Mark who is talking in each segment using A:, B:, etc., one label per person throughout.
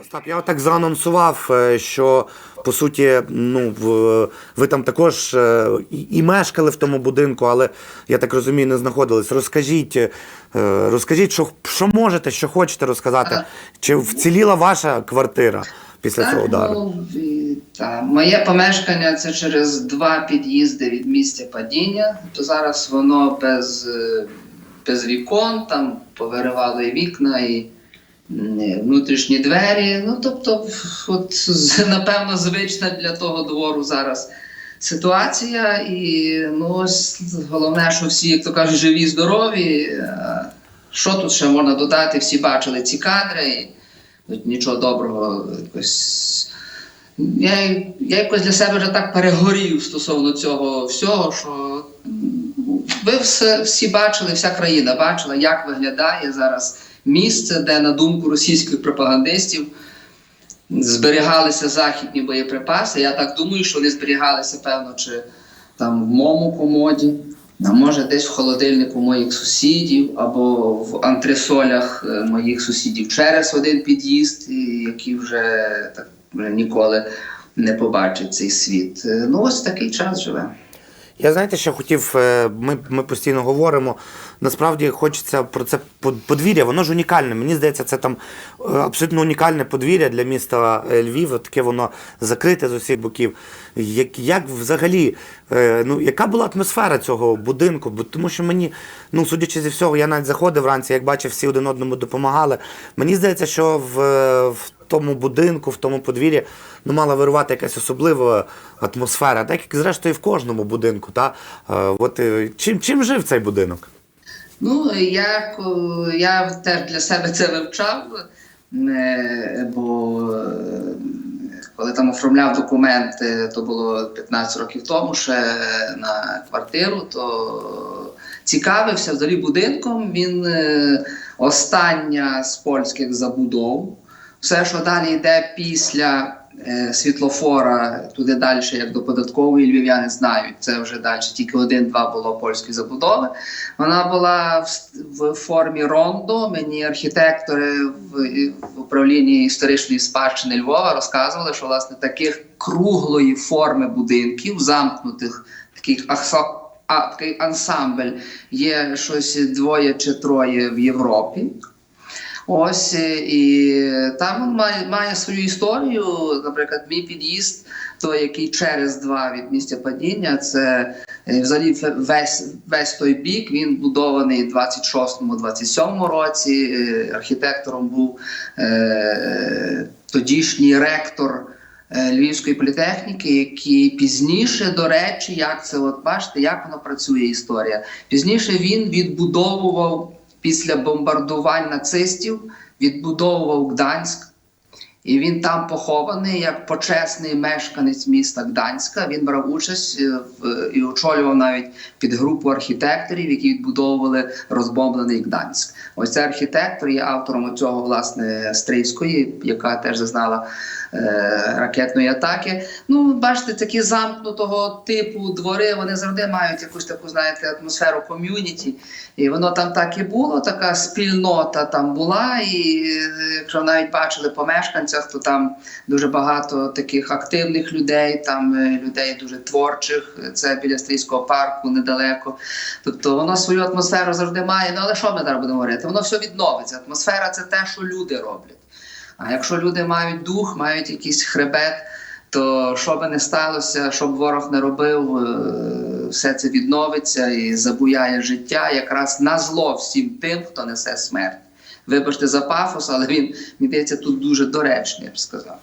A: Остап, я так заанонсував, е, що по суті, ну ви там також е, і, мешкали в тому будинку, але я так розумію, не знаходились. Розкажіть, е, розкажіть, що, що можете, що хочете розказати. Чи вціліла ваша квартира після цього удару?
B: Ну, та, моє помешкання це через два під'їзди від місця падіння. То зараз воно без, без вікон, там повиривали вікна і внутрішні двері. Ну, тобто, от, напевно, звична для того двору зараз ситуація. І ну, ось головне, що всі, як то кажуть, живі, здорові. Е, Що тут ще можна додати? Всі бачили ці кадри. І, Тут нічого доброго якось. Я, я якось для себе вже так перегорів стосовно цього всього, що ви все, всі бачили, вся країна бачила, як виглядає зараз місце, де, на думку російських пропагандистів, зберігалися західні боєприпаси. Я так думаю, що вони зберігалися, певно, чи там в моєму комоді, а може десь в холодильнику моїх сусідів, або в антресолях е, моїх сусідів через один під'їзд, які вже так вже ніколи не побачать цей світ. Е, Ну, ось такий час живе.
A: Я знаєте, що хотів, е, ми, ми постійно говоримо. Насправді хочеться про це подвір'я, воно ж унікальне. Мені здається, це там е, абсолютно унікальне подвір'я для міста е, Львів. Таке воно закрите з усіх боків. Як, як взагалі, ну, яка була атмосфера цього будинку? Бо тому що мені, ну судячи зі всього, я навіть заходив вранці, як бачив, всі один одному допомагали. Мені здається, що в, в тому будинку, в тому подвір'ї ну, мала вирувати якась особлива атмосфера, так як зрештою в кожному будинку. Та? Е, От, е, чим, чим жив цей будинок?
B: Ну, я, я теж для себе це вивчав, е, бо коли там оформляв документи, то було 15 років тому ще на квартиру, то цікавився взагалі будинком. Він остання з польських забудов. Все, що далі йде після е, світлофора, туди далі, як до податкової, львів'яни знають. Це вже далі тільки один-два було польської забудови. Вона була в, в формі рондо. Мені архітектори в, в управлінні історичної спадщини Львова розказували, що власне таких круглої форми будинків, замкнутих таких ахсо- а, такий ансамбль, є щось двоє чи троє в Європі. Ось е, і там має, має свою історію. Наприклад, мій під'їзд, той, який через два від місця падіння, це е, взагалі весь, весь той бік. Він будований в 26-27 році. Е, Архітектором був е, тодішній ректор. Львівської політехніки, який пізніше, до речі, як це от бачите, як воно працює історія. Пізніше він відбудовував після бомбардувань нацистів, відбудовував Гданськ. І він там похований як почесний мешканець міста Гданська. Він брав участь е, і очолював навіть підгрупу архітекторів, які відбудовували розбомблений Гданськ. Ось цей архітектор є автором цього власне стрийської, яка теж зазнала ракетної атаки. Ну, бачите, такі замкнутого типу двори, вони завжди мають якусь таку, знаєте, атмосферу ком'юніті. І воно там так і було, така спільнота там була. І е, якщо навіть бачили по мешканцях, то там дуже багато таких активних людей, там е, людей дуже творчих. Це біля стрійського парку недалеко. Тобто воно свою атмосферу завжди має. Ну але що ми зараз будемо говорити? Воно все відновиться. Атмосфера це те, що люди роблять. А якщо люди мають дух, мають якийсь хребет, то що би не сталося, що б ворог не робив, е, все це відновиться і забуяє життя якраз на зло всім тим, хто несе смерть. Вибачте за пафос, але він мені здається тут дуже доречний, я б сказав.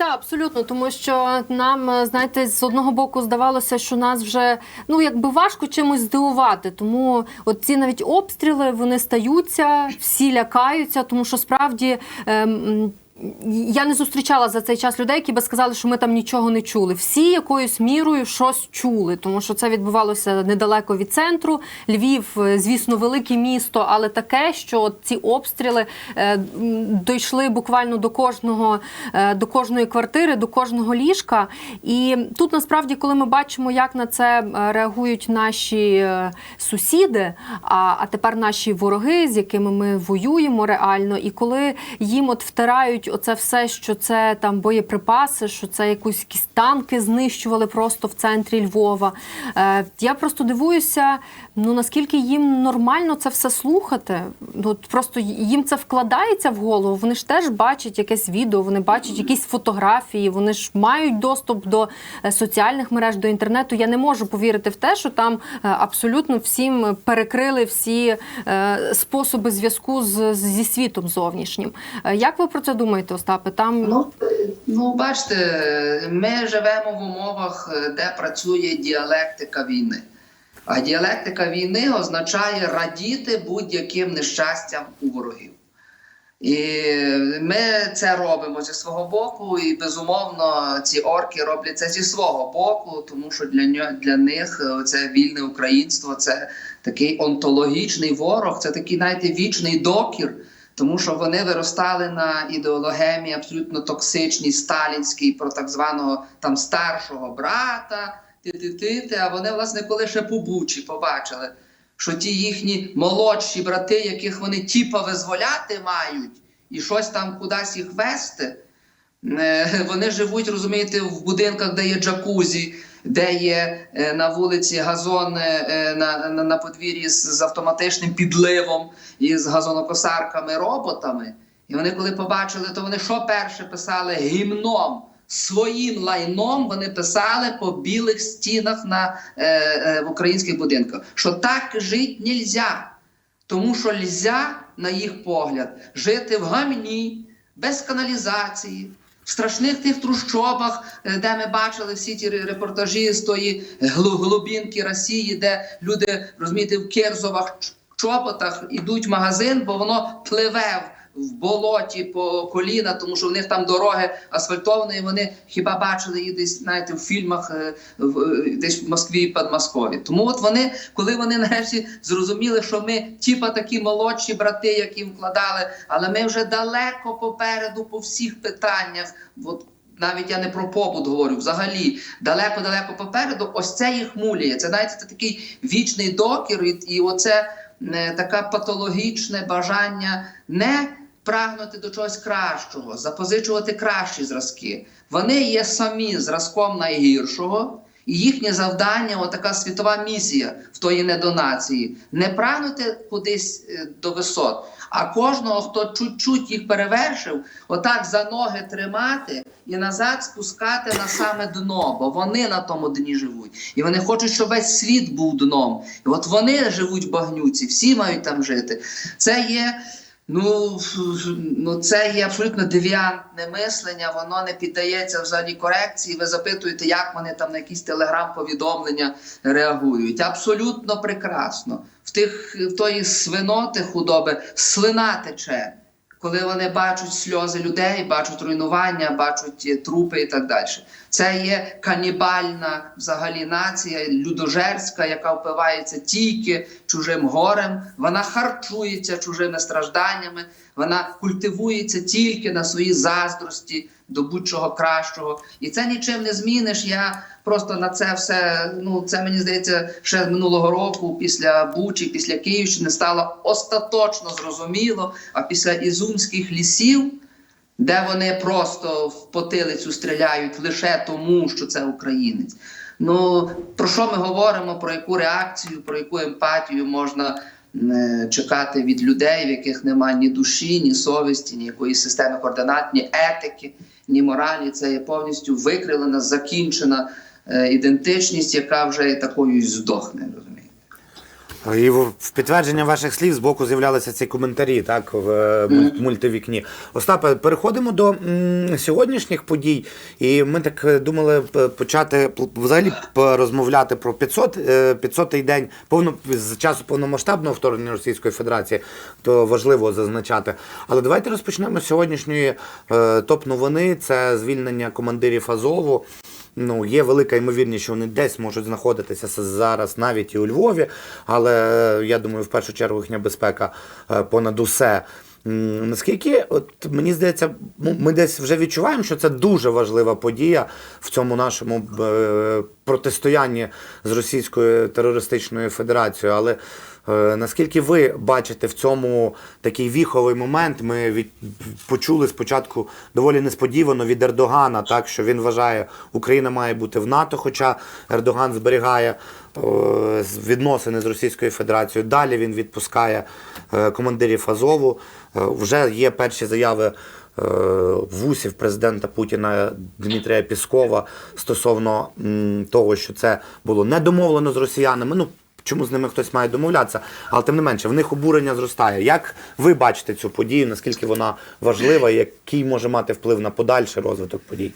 C: Так, абсолютно, тому що нам, е, знаєте, з одного боку здавалося, що нас вже ну якби важко чимось здивувати. Тому от ці навіть обстріли вони стаються, всі лякаються, тому що справді. Ем, я не зустрічала за цей час людей, які би сказали, що ми там нічого не чули. Всі якоюсь мірою щось чули, тому що це відбувалося недалеко від центру. Львів, е, звісно, велике місто, але таке, що ці обстріли е, дійшли буквально до кожного, е, до кожної квартири, до кожного ліжка. І тут насправді, коли ми бачимо, як на це реагують наші сусіди, а, а тепер наші вороги, з якими ми воюємо реально, і коли їм от втирають оце все, що це там боєприпаси, що це якусь якісь танки знищували просто в центрі Львова. Е, я просто дивуюся, ну наскільки їм нормально це все слухати. Ну, просто їм це вкладається в голову. Вони ж теж бачать якесь відео, вони бачать якісь фотографії, вони ж мають доступ до е, соціальних мереж, до інтернету. Я не можу повірити в те, що там е, абсолютно всім перекрили всі е, способи зв'язку зі світом зовнішнім. Як ви про це думаєте, Остапе? Там
B: Ну, ну, бачите, ми живемо в умовах, де працює діалектика війни. А діалектика війни означає радіти будь-яким нещастям у ворогів. І ми це робимо зі свого боку, і безумовно ці орки роблять це зі свого боку, тому що для нього для них це вільне українство, це такий онтологічний ворог, це такий, знаєте, вічний докір. Тому що вони виростали на ідеологемі абсолютно токсичній, сталінській, про так званого там старшого брата, ти-ти-ти, а вони, власне, коли ще по Бучі побачили, що ті їхні молодші брати, яких вони тіпа визволяти мають, і щось там кудись їх вести, е, вони живуть, розумієте, в будинках, де є джакузі, де є е, на вулиці газон е, е, на, на, на подвір'ї з, з автоматичним підливом і з газонокосарками, роботами. І вони, коли побачили, то вони що перше писали гімном. Своїм лайном вони писали по білих стінах на, е, е, в українських будинках, що так жити нельзя. Тому що нельзя, на їх погляд, жити в гамні, без каналізації, страшних тих трущобах, е, де ми бачили всі ті ре- репортажі з тої глубинки Росії, де люди, розумієте, в керзовах чоботах ідуть в магазин, бо воно пливе в- болоті по коліна, тому що в них там дороги асфальтовані, вони хіба бачили їх десь, знаєте, в фільмах е, в, е, десь в Москві і Подмоскові. Тому от вони, коли вони нарешті зрозуміли, що ми типа такі молодші брати, які вкладали, але ми вже далеко попереду по всіх питаннях. От навіть я не про побут говорю, взагалі далеко-далеко попереду. Ось це їх муліє. Це знаєте, це такий вічний докір, і, і оце е, таке патологічне бажання не прагнути до чогось кращого, запозичувати кращі зразки. Вони є самі зразком найгіршого. І їхнє завдання, отака світова місія в тої недонації, не прагнути кудись е, до висот, а кожного, хто чуть-чуть їх перевершив, отак за ноги тримати і назад спускати на саме дно, бо вони на тому дні живуть. І вони хочуть, щоб весь світ був дном. І от вони живуть в багнюці, всі мають там жити. Це є. Ну, ну це є абсолютно девіантне мислення, воно не піддається взагалі корекції. Ви запитуєте, як вони там на якісь телеграм-повідомлення реагують. Абсолютно прекрасно. В тих в тої свиноти худоби слина тече, коли вони бачать сльози людей, бачать руйнування, бачать е, трупи і так далі. Це є канібальна взагалі нація, людожерська, яка впивається тільки чужим горем. Вона харчується чужими стражданнями, вона культивується тільки на свої заздрості до будь-чого кращого. І це нічим не зміниш. Я просто на це все. Ну це мені здається, ще минулого року, після Бучі, після Київщини, стало остаточно зрозуміло. А після ізумських лісів де вони просто в потилицю стріляють лише тому, що це українець. Ну про що ми говоримо? Про яку реакцію, про яку емпатію можна е, чекати від людей, в яких немає ні душі, ні совісті, ні якоїсь системи координат, ні етики, ні моралі. Це є повністю викривлена, закінчена ідентичність, яка вже такою і здохне.
A: І в підтвердження ваших слів з боку з'являлися ці коментарі, так, в е, мультивікні. Остапе, переходимо до м, сьогоднішніх подій. І ми так е, думали почати взагалі розмовляти про 500, е, 500-й день повно, з часу повномасштабного вторгнення Російської Федерації, то важливо зазначати. Але давайте розпочнемо з сьогоднішньої е, топ-новини. Це звільнення командирів Азову. Ну, є велика ймовірність, що вони десь можуть знаходитися зараз навіть і у Львові, але е, я думаю, в першу чергу їхня безпека е, понад усе. Наскільки, от мені здається, ну, ми десь вже відчуваємо, що це дуже важлива подія в цьому нашому е, протистоянні з Російською терористичною федерацією. Але Наскільки ви бачите в цьому такий віховий момент? Ми від, почули спочатку доволі несподівано від Ердогана, так що він вважає, Україна має бути в НАТО, хоча Ердоган зберігає е, відносини з Російською Федерацією. Далі він відпускає е, командирів Азову. Е, вже є перші заяви е, вусів президента Путіна Дмитрія Піскова стосовно того, що це було не домовлено з росіянами. Ну чому з ними хтось має домовлятися, але тим не менше, в них обурення зростає. Як ви бачите цю подію? Наскільки вона важлива, і який може мати вплив на подальший розвиток подій?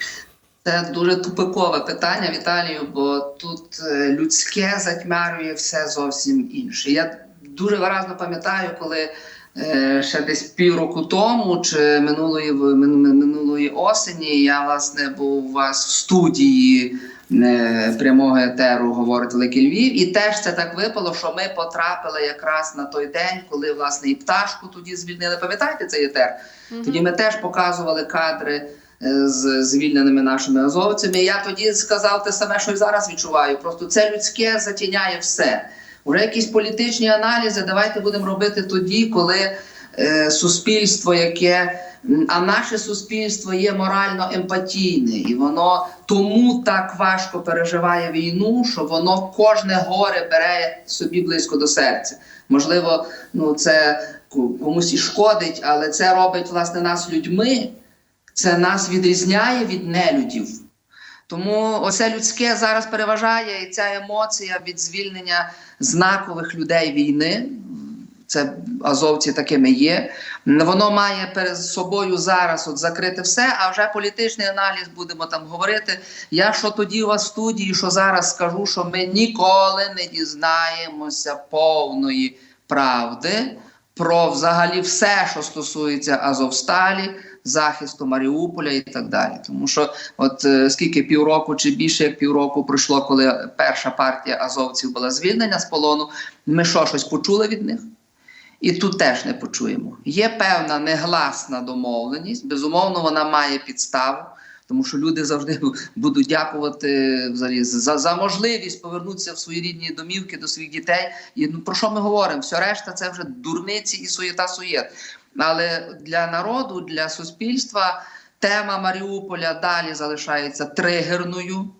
B: Це дуже тупикове питання, Віталію, бо тут е, людське затьмарює все зовсім інше. Я дуже виразно пам'ятаю, коли ще десь півроку тому чи минулої минулої осені я власне був у вас в студії е, прямого етеру говорить Великий Львів, і теж це так випало, що ми потрапили якраз на той день, коли власне і пташку тоді звільнили. Пам'ятаєте цей етер? Тоді ми теж показували кадри е, з звільненими нашими азовцями. Я тоді сказав те саме, що і зараз відчуваю. Просто це людське затіняє все. Уже якісь політичні аналізи давайте будемо робити тоді, коли е, суспільство, яке а наше суспільство є морально емпатійне, і воно тому так важко переживає війну, що воно кожне горе бере собі близько до серця. Можливо, ну це комусь і шкодить, але це робить власне нас людьми. Це нас відрізняє від нелюдів. Тому оце людське зараз переважає, і ця емоція від звільнення знакових людей війни. Це азовці такими є. Воно має перед собою зараз от закрити все, а вже політичний аналіз будемо там говорити. Я що тоді у вас в студії, що зараз скажу, що ми ніколи не дізнаємося повної правди про взагалі все, що стосується Азовсталі, захисту Маріуполя і так далі. Тому що, от е, скільки півроку чи більше як півроку пройшло, коли перша партія азовців була звільнена з полону, ми що щось почули від них? І тут теж не почуємо. Є певна негласна домовленість. Безумовно, вона має підставу, тому що люди завжди будуть дякувати взагалі за, за можливість повернутися в свої рідні домівки до своїх дітей. І ну про що ми говоримо? Все решта це вже дурниці і суєта суєт. Але для народу, для суспільства тема Маріуполя далі залишається тригерною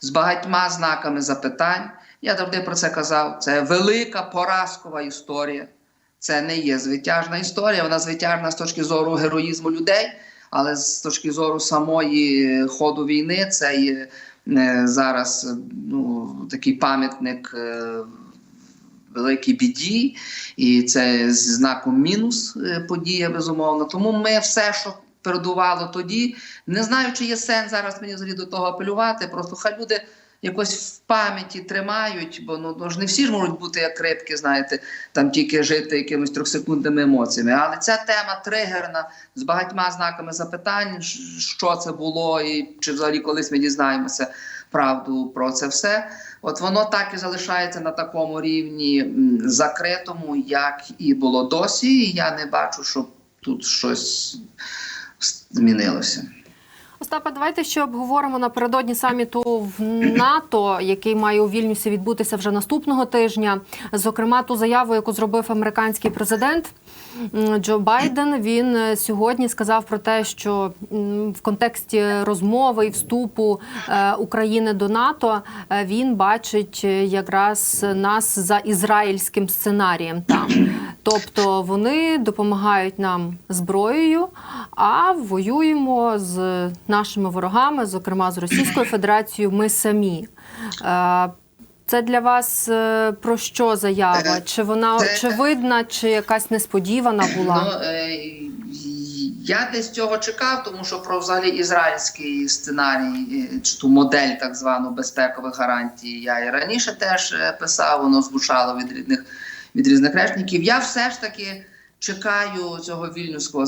B: з багатьма знаками запитань. Я завжди про це казав. Це велика поразкова історія. Це не є звитяжна історія. Вона звитяжна з точки зору героїзму людей, але з точки зору самої ходу війни, це є е, зараз е, ну, такий пам'ятник е, великій біді, і це зі знаком мінус е, подія, безумовно. Тому ми все, що передувало тоді, не знаю, чи є сенс зараз мені взагалі до того апелювати. Просто хай люди якось в пам'яті тримають, бо ну, ну ж не всі ж можуть бути як рибки, знаєте, там тільки жити якимись трьохсекундними емоціями. Але ця тема тригерна з багатьма знаками запитань, що це було, і чи взагалі колись ми дізнаємося правду про це все. От воно так і залишається на такому рівні закритому, як і було досі. І я не бачу, щоб тут щось змінилося.
C: Остапа, давайте ще обговоримо напередодні саміту в НАТО, який має у Вільнюсі відбутися вже наступного тижня. Зокрема, ту заяву, яку зробив американський президент Джо Байден. Він е, сьогодні сказав про те, що в контексті розмови і вступу е, України до НАТО е, він бачить якраз нас за ізраїльським сценарієм там. Тобто вони допомагають нам зброєю, а воюємо з нашими ворогами, зокрема з Російською Федерацією, ми самі. Е, Це для вас е, про що заява?
B: Е,
C: Чи вона очевидна, чи якась несподівана була?
B: Ну, е, я десь цього чекав, тому що про взагалі ізраїльський сценарій, чи ту модель так звану безпекових гарантій, я і раніше теж писав, воно звучало від різних, від різних речників. Я все ж таки чекаю цього вільнюського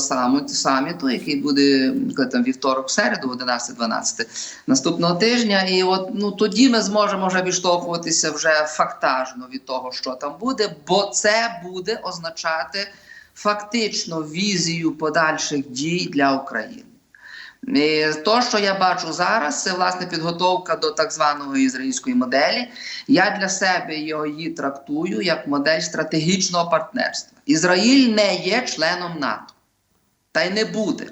B: саміту, який буде там вівторок, середу, 11-12 наступного тижня. І от ну тоді ми зможемо вже відштовхуватися вже фактажно від того, що там буде, бо це буде означати фактично візію подальших дій для України. То, що я бачу зараз, це власне підготовка до так званої ізраїльської моделі. Я для себе її трактую як модель стратегічного партнерства. Ізраїль не є членом НАТО, та й не буде.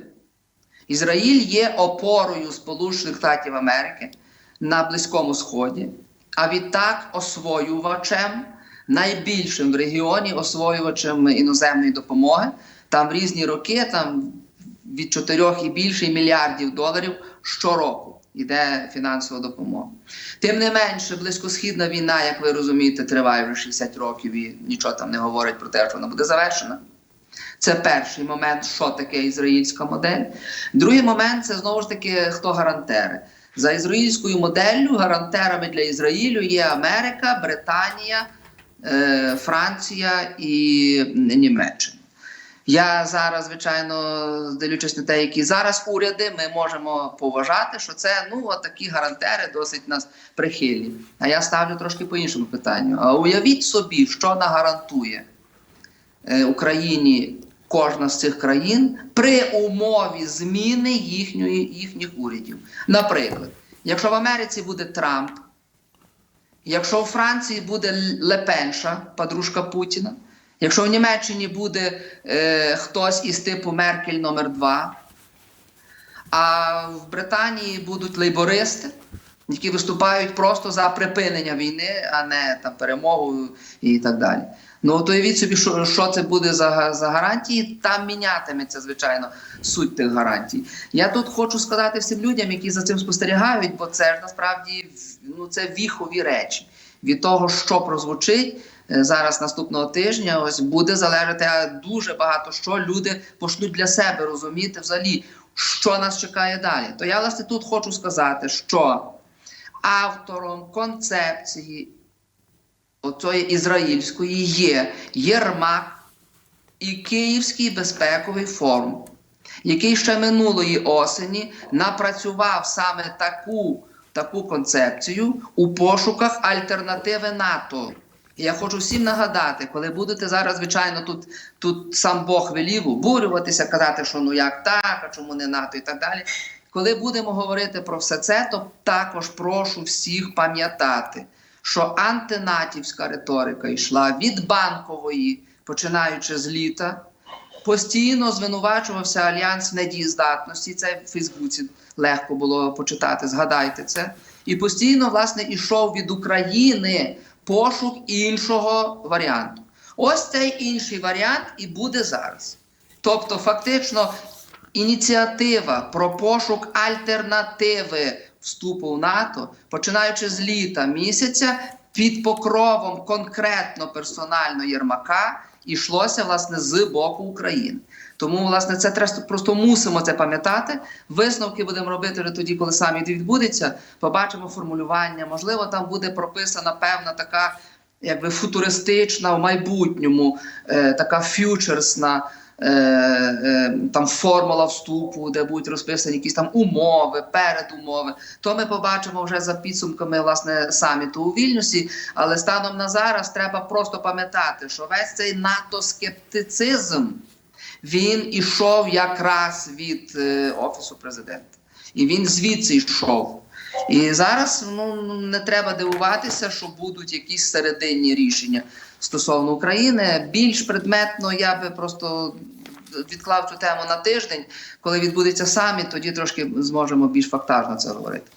B: Ізраїль є опорою Сполучених Штатів Америки на Близькому Сході, а відтак освоювачем, найбільшим в регіоні освоювачем іноземної допомоги. Там в різні роки, там від 4 і більше мільярдів доларів щороку йде фінансова допомога. Тим не менше, близькосхідна війна, як ви розумієте, триває вже 60 років і нічого там не говорить про те, що вона буде завершена. Це перший момент, що таке ізраїльська модель. Другий момент це знову ж таки хто гарантери. За ізраїльською моделлю гарантерами для Ізраїлю є Америка, Британія, е, Франція і Німеччина. Я зараз, звичайно, дивлячись на те, які зараз уряди, ми можемо поважати, що це ну такі гарантери досить нас прихильні. А я ставлю трошки по іншому питанню. А уявіть собі, що нагарантує е, Україні кожна з цих країн при умові зміни їхньої, їхніх урядів. Наприклад, якщо в Америці буде Трамп, якщо у Франції буде Лепенша, подружка Путіна, якщо в Німеччині буде е, хтось із типу Меркель номер 2 а в Британії будуть лейбористи, які виступають просто за припинення війни, а не там перемогу і так далі. Ну то уявіть собі, що, що це буде за, за гарантії. Там мінятиметься, звичайно, суть тих гарантій. Я тут хочу сказати всім людям, які за цим спостерігають, бо це ж насправді ну, це віхові речі. Від того, що прозвучить зараз наступного тижня, ось буде залежати дуже багато що люди почнуть для себе розуміти взагалі, що нас чекає далі. То я власне тут хочу сказати, що автором концепції оцої ізраїльської є Єрмак і Київський безпековий форум, який ще минулої осені напрацював саме таку, таку концепцію у пошуках альтернативи НАТО. Я хочу всім нагадати, коли будете зараз, звичайно, тут, тут сам Бог велів обурюватися, казати, що ну як так, а чому не НАТО і так далі. Коли будемо говорити про все це, то також прошу всіх пам'ятати, що антинатівська риторика йшла від банкової, починаючи з літа, постійно звинувачувався альянс недієздатності. Це в Фейсбуці легко було почитати, згадайте це. І постійно, власне, ішов від України пошук іншого варіанту. Ось цей інший варіант і буде зараз. Тобто, фактично, ініціатива про пошук альтернативи вступу в НАТО, починаючи з літа місяця, під покровом конкретно персонально Єрмака, йшлося власне з боку України. Тому, власне, це треба просто мусимо це пам'ятати. Висновки будемо робити вже тоді, коли саміт відбудеться. Побачимо формулювання. Можливо, там буде прописана певна така, якби футуристична в майбутньому, е, така фьючерсна. Е, е, там формула вступу, де будуть розписані якісь там умови, передумови. То ми побачимо вже за підсумками власне саміту у Вільнюсі. Але станом на зараз треба просто пам'ятати, що весь цей НАТО-скептицизм він ішов якраз від е, офісу президента, і він звідси йшов. І зараз ну не треба дивуватися, що будуть якісь серединні рішення стосовно України. Більш предметно я би просто відклав цю тему на тиждень, коли відбудеться саміт, тоді трошки зможемо більш фактажно це говорити.